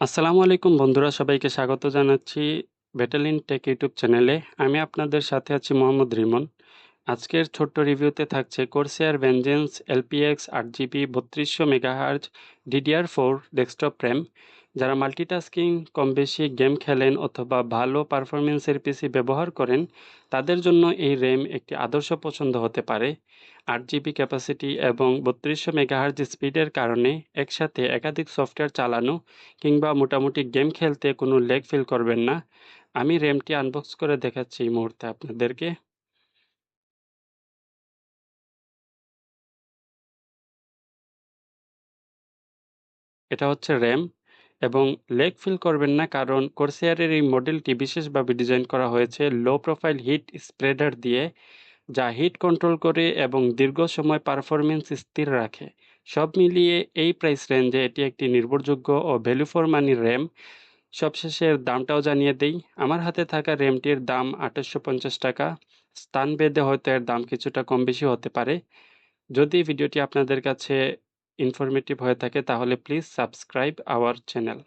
আসসালামু আলাইকুম বন্ধুরা, সবাইকে স্বাগত জানাচ্ছি বেটালিন টেক ইউটিউব চ্যানেলে আমি আপনাদের সাথে আছি মোহাম্মদ রিমন। আজকের ছোট্ট রিভিউতে থাকছে কোর্সিয়ার ভেঞ্জেন্স এলপিএক্স আট জিবি বত্রিশশো megahertz DDR four desktop RAM যারা মাল্টিটাস্কিং কম বেশি গেম খেলেন অথবা ভালো পারফরমেন্সের পিসি ব্যবহার করেন, তাদের জন্য এই র্যাম একটি আদর্শ পছন্দ হতে পারে। আট জিবি ক্যাপাসিটি এবং বত্রিশশো মেগাহার্জ স্পিডের কারণে একসাথে একাধিক সফটওয়্যার চালানো কিংবা মোটামুটি গেম খেলতে কোনো লেগ ফিল করবেন না। আমি র্যামটি আনবক্স করে দেখাচ্ছি এই মুহূর্তে আপনাদেরকে। এটা হচ্ছে র্যাম। এবং লেগ ফিল করবেন না কারণ কোর্সিয়ারের এই মডেলটি বিশেষভাবে ডিজাইন করা হয়েছে লো প্রোফাইল হিট স্প্রেডার দিয়ে, যা হিট কন্ট্রোল করে এবং দীর্ঘ সময় পারফরমেন্স স্থির রাখে। সব মিলিয়ে এই প্রাইস রেঞ্জে এটি একটি নির্ভরযোগ্য ও ভ্যালু ফর মানি র্যাম। সবশেষের দামটাও জানিয়ে দেই। আমার হাতে থাকা র্যামটির দাম আঠাশশো পঞ্চাশ টাকা। স্থান ভেদে হয়তো এর দাম কিছুটা কম বেশি হতে পারে। যদি ভিডিওটি আপনাদের কাছে ইনফরমেটিভ হয়ে থাকে তাহলে প্লিজ সাবস্ক্রাইব আওয়ার চ্যানেল